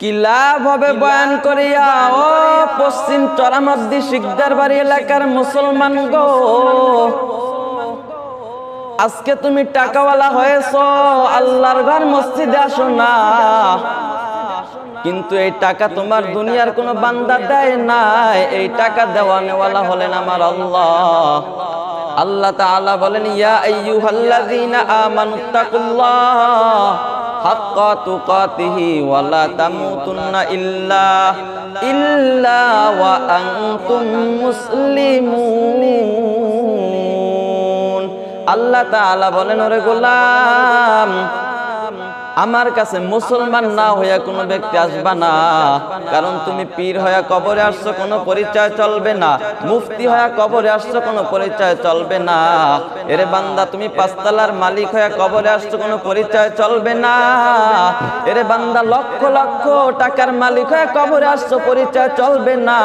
কি লাভ হবে বয়ান করিয়া? ও পশ্চিম চরামদ্দি শিকদার বাড়ি এলাকার মুসলমান গো। আজকে তুমি টাকাওয়ালা হয়েছ আল্লাহর ঘর মসজিদে আসো না। কিন্তু এই টাকা তোমার দুনিয়ার কোনো বান্দা দেয় নাই। এই টাকা দেওয়া নেওয়ালা হলেন আমার আল্লাহ। আল্লাহ তাআলা বলেন ইয়া আইয়ুহাল্লাযীনা আমানুত্তাকুল্লাহ হাক্কা তুকাতিহি ওয়া লা তামুতুন্না ইল্লা ইল্লা ওয়া আনতুম মুসলিমুন। আল্লাহ তাআলা বলেন, ওরে গোলাম আমার কাছে মুসলমান না হইয়া কোনো ব্যক্তি আসবা না। কারণ তুমি পীর হইয়া কবরে আসছো, কোনো পরিচয় চলবে না। মুফতি হইয়া কবরে আসছো, কোনো পরিচয় চলবে না। এরে বান্দা, তুমি পাঁচতলার মালিক হইয়া কবরে আসছো, কোনো পরিচয় চলবে না। এরে বান্দা, লক্ষ লক্ষ টাকার মালিক হয়ে কবরে আসছো, পরিচয় চলবে না।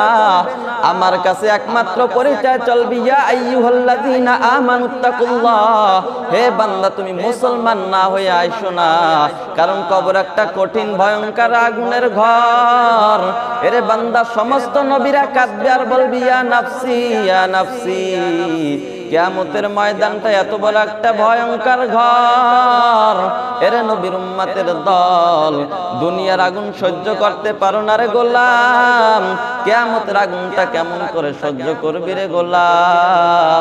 আমার কাছে একমাত্র পরিচয় চলবে হে বান্দা, তুমি মুসলমান না হয়ে আইসো না, কারণ কবর একটা কঠিন, ভয়ঙ্কর আগুনের ঘর। এরে বান্দা, সমস্ত নবীরা কাঁদবে আর বলবি, ইয়া নাফসি ইয়া নাফসি। কিয়ামতের ময়দানটা এত বড় একটা ভয়ঙ্কর ঘর। এর নবীর উম্মাতের দল, দুনিয়ার আগুন সহ্য করতে পারো না রে গোলাম। কিয়ামতের আগুনটা কেমন করে সহ্য করবি রে গোলাম?